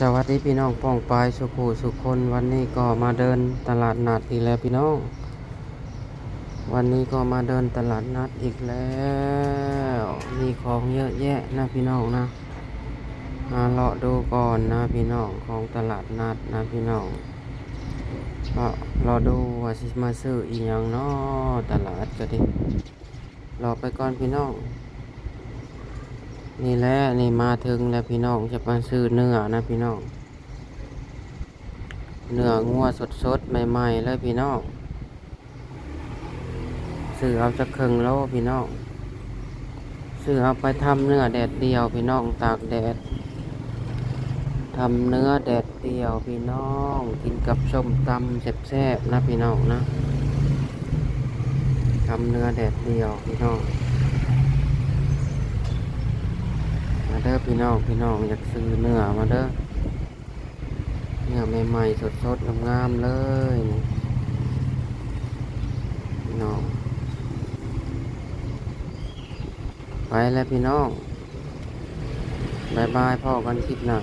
สวัสดีพี่น้องป้องปายสุขูสุขคนวันนี้ก็มาเดินตลาดนัดอีกแล้วพี่น้อง วันนี้ก็มาเดินตลาดนัดอีกแล้วมีของเยอะแยะนะพี่น้องนะมาเลาะดูก่อนนะพี่น้องของตลาดนัดนะพี่น้องก็รอดูว่าสิมาซื้ออีหยังนาะตลาดก็ดิรอไปก่อนพี่น้อง นี่แหละนี่มาถึงแล้วพี่น้องจะมาซื้อเนื้อนะพี่น้องเนื้องัวสดๆใหม่ๆเลยพี่น้องซื้อเอาจะเครึ่งโลพี่น้องซื้อเอาไปทำเนื้อแดดเดียวพี่น้องตากแดดทำเนื้อแดดเดียวพี่น้องกินกับส้มตำแซ่บๆนะพี่น้องนะทำเนื้อแดดเดียวพี่น้อง มา เด้อพี่น้องพี่น้องอยากซื้อเนื้อมาเด้อเนื้อใหม่ๆสดๆงามๆเลยนี่พี่น้องไปแล้วพี่น้องบายบายพ่อกันคลิปหน้า